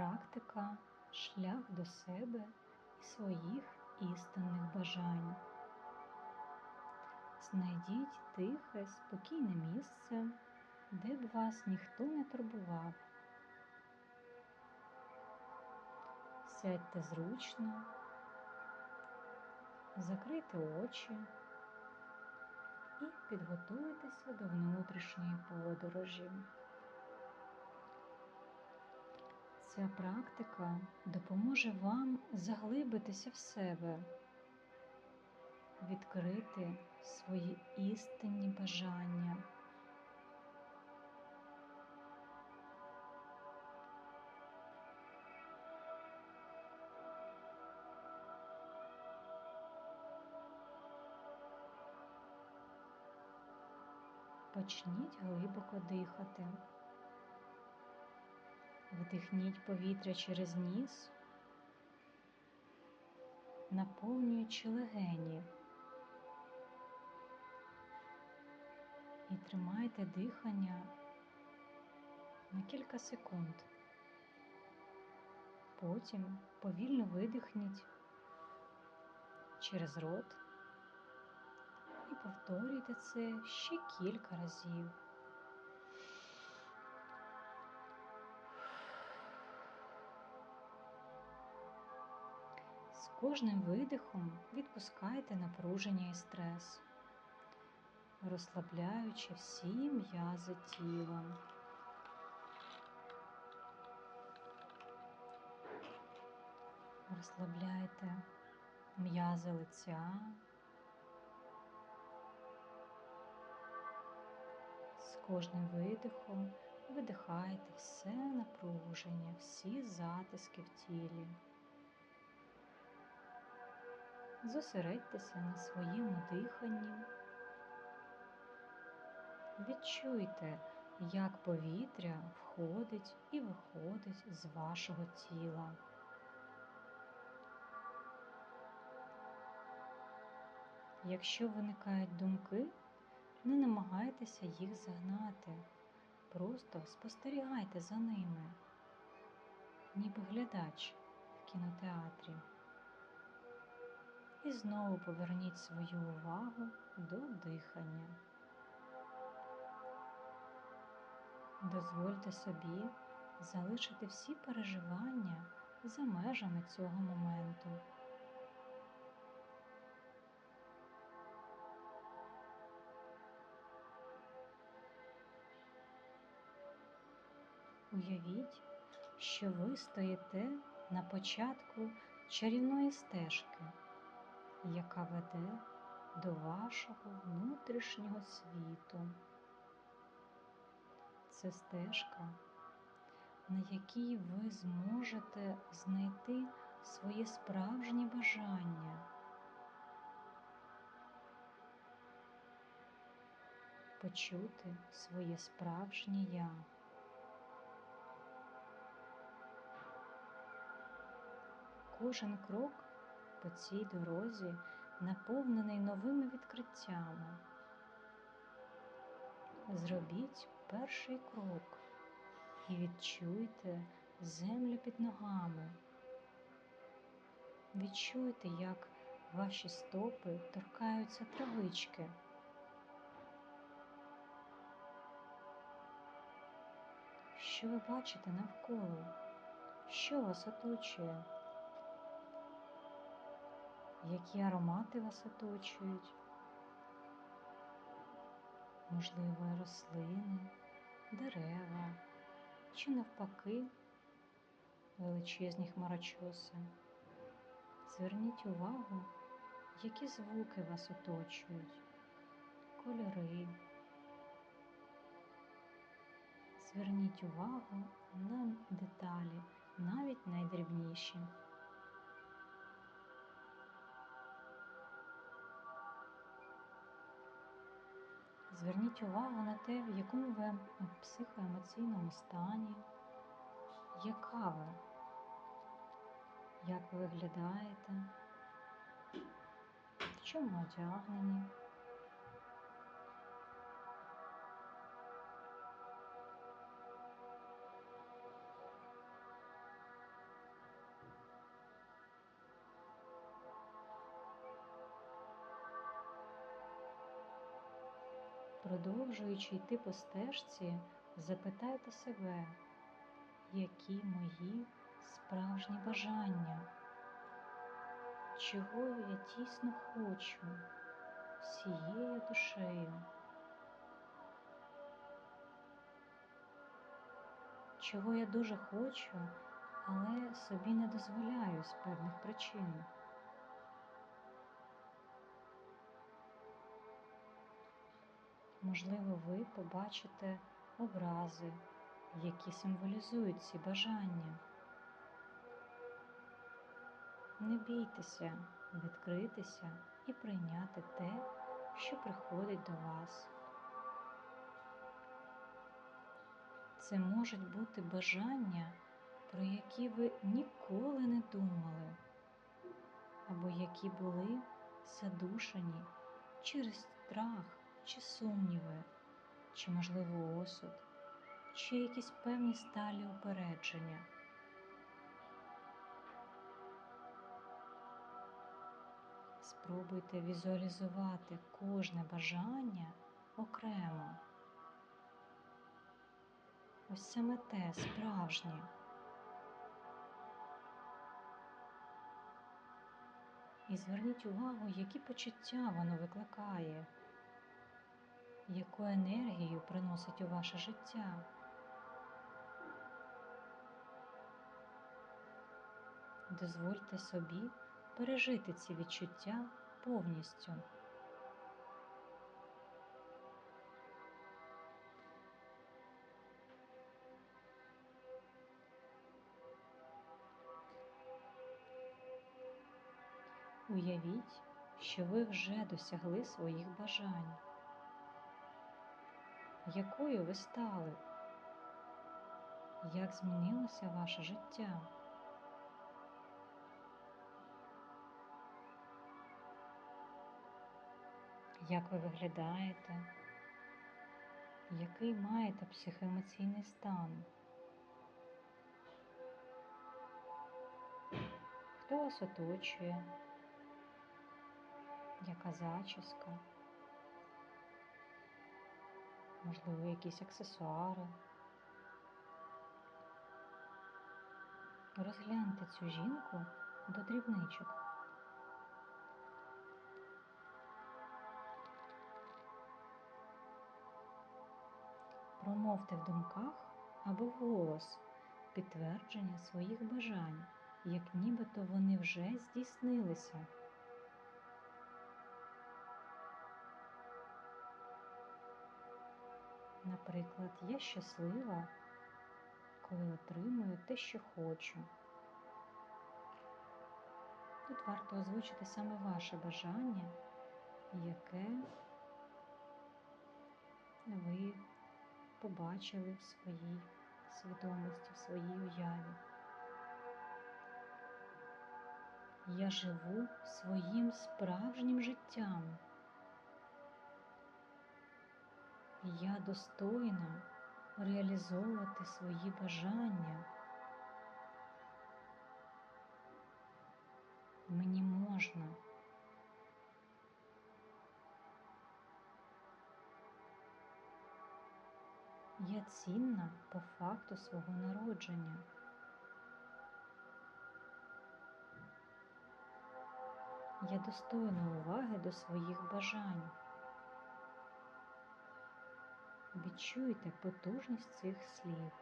практика шлях до себе і своїх істинних бажань. Знайдіть тихе, спокійне місце, де б вас ніхто не турбував. Сядьте зручно, закрийте очі і підготуйтеся до внутрішньої подорожі. Ця практика допоможе вам заглибитися в себе, відкрити свої істинні бажання. Почніть глибоко дихати. Вдихніть повітря через ніс, наповнюючи легені. І тримайте дихання на кілька секунд. Потім повільно видихніть через рот і повторюйте це ще кілька разів. Кожним видихом відпускайте напруження і стрес, розслабляючи всі м'язи тіла. Розслабляйте м'язи лиця. З кожним видихом видихайте все напруження, всі затиски в тілі. Зосередьтеся на своєму диханні. Відчуйте, як повітря входить і виходить з вашого тіла. Якщо виникають думки, не намагайтеся їх загнати, просто спостерігайте за ними, ніби глядач в кінотеатрі. І знову поверніть свою увагу до дихання. Дозвольте собі залишити всі переживання за межами цього моменту. Уявіть, що ви стоїте на початку чарівної стежки, яка веде до вашого внутрішнього світу. Це стежка, на якій ви зможете знайти своє справжнє бажання. Почути своє справжнє я. Кожен крок по цій дорозі наповнений новими відкриттями. Зробіть перший крок і відчуйте землю під ногами. Відчуйте, як ваші стопи торкаються травички. Що ви бачите навколо? Що вас оточує? Які аромати вас оточують? Можливо, рослини, дерева чи навпаки величезні хмарочоси. Зверніть увагу, які звуки вас оточують, кольори. Зверніть увагу на деталі, навіть найдрібніші. Зверніть увагу на те, в якому ви психоемоційному стані, яка ви, як ви виглядаєте, в чому одягнені. Продовжуючи йти по стежці, запитайте себе, які мої справжні бажання, чого я тісно хочу всією душею, чого я дуже хочу, але собі не дозволяю з певних причин. Можливо, ви побачите образи, які символізують ці бажання. Не бійтеся відкритися і прийняти те, що приходить до вас. Це можуть бути бажання, про які ви ніколи не думали, або які були задушені через страх чи сумніви, чи, можливо, осуд, чи якісь певні сталі упередження. Спробуйте візуалізувати кожне бажання окремо. Ось саме те справжнє. І зверніть увагу, які почуття воно викликає, яку енергію приносить у ваше життя. Дозвольте собі пережити ці відчуття повністю. Уявіть, що ви вже досягли своїх бажань. Якою ви стали? Як змінилося ваше життя? Як ви виглядаєте? Який маєте психоемоційний стан? Хто вас оточує? Яка зачіска? Можливо, якісь аксесуари? Розгляньте цю жінку до дрібничок. Промовте в думках або вголос підтвердження своїх бажань, як нібито вони вже здійснилися. Наприклад, я щаслива, коли отримую те, що хочу. Тут варто озвучити саме ваше бажання, яке ви побачили в своїй свідомості, в своїй уяві. Я живу своїм справжнім життям. Я достойна реалізовувати свої бажання. Мені можна. Я цінна по факту свого народження. Я достойна уваги до своїх бажань. Відчуйте потужність цих слів.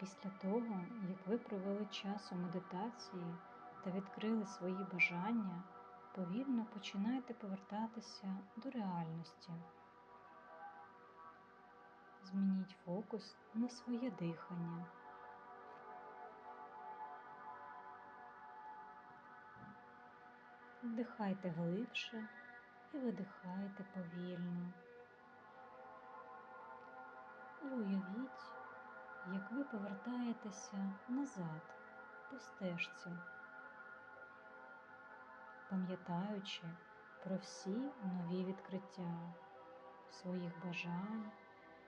Після того, як ви провели час у медитації та відкрили свої бажання, повільно починайте повертатися до реальності. Змініть фокус на своє дихання. Вдихайте глибше і видихайте повільно. І уявіть, як ви повертаєтеся назад по стежці, пам'ятаючи про всі нові відкриття своїх бажань,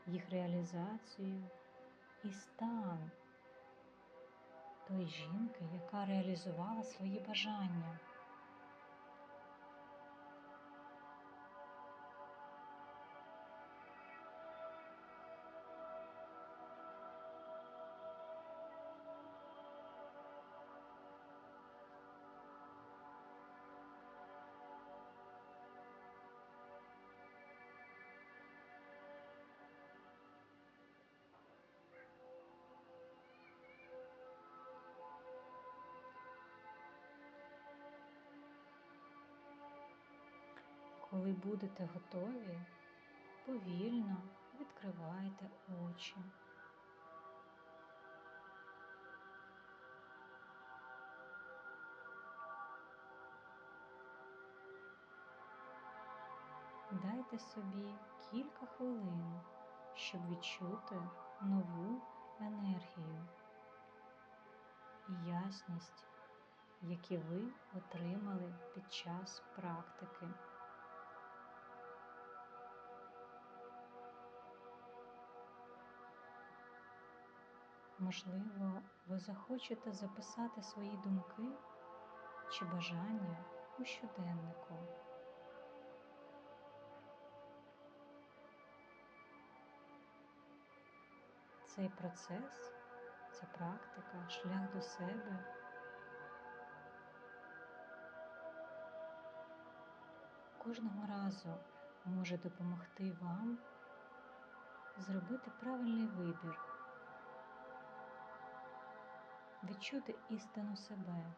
їх реалізацію і стан тої жінки, яка реалізувала свої бажання. Коли будете готові, повільно відкривайте очі. Дайте собі кілька хвилин, щоб відчути нову енергію і ясність, які ви отримали під час практики. Можливо, ви захочете записати свої думки чи бажання у щоденнику. Цей процес, ця практика, шлях до себе кожного разу може допомогти вам зробити правильний вибір, відчути істину себе,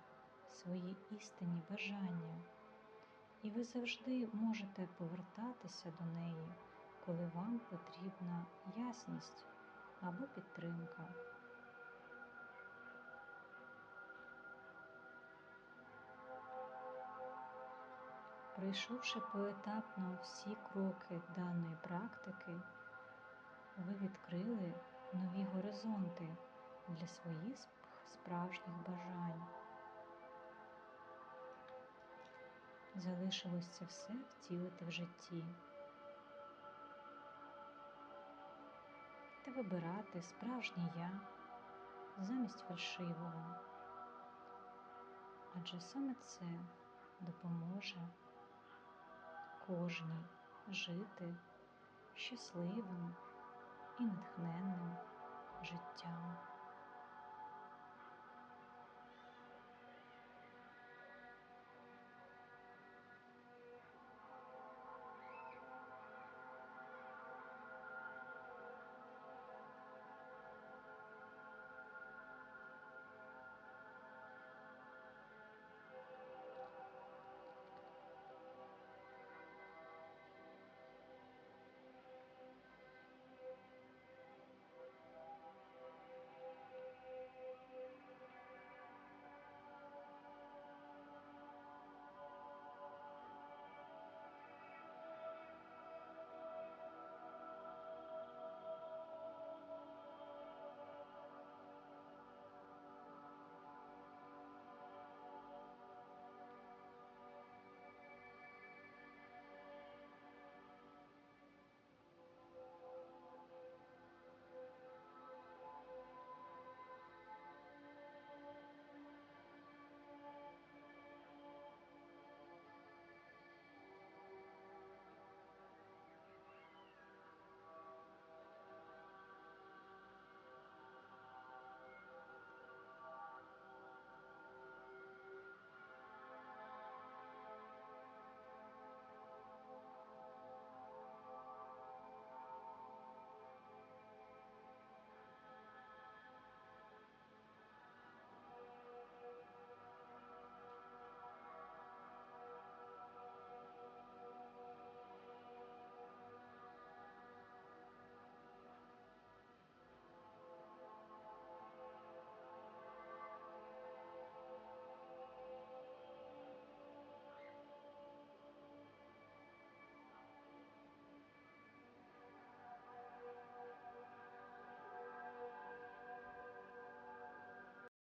свої істинні бажання, і ви завжди можете повертатися до неї, коли вам потрібна ясність або підтримка. Пройшовши поетапно всі кроки даної практики, ви відкрили нові горизонти для своїх справжніх бажань. Залишилось це все втілити в житті та вибирати справжнє я замість фальшивого, адже саме це допоможе кожній жити щасливим і натхненним життям.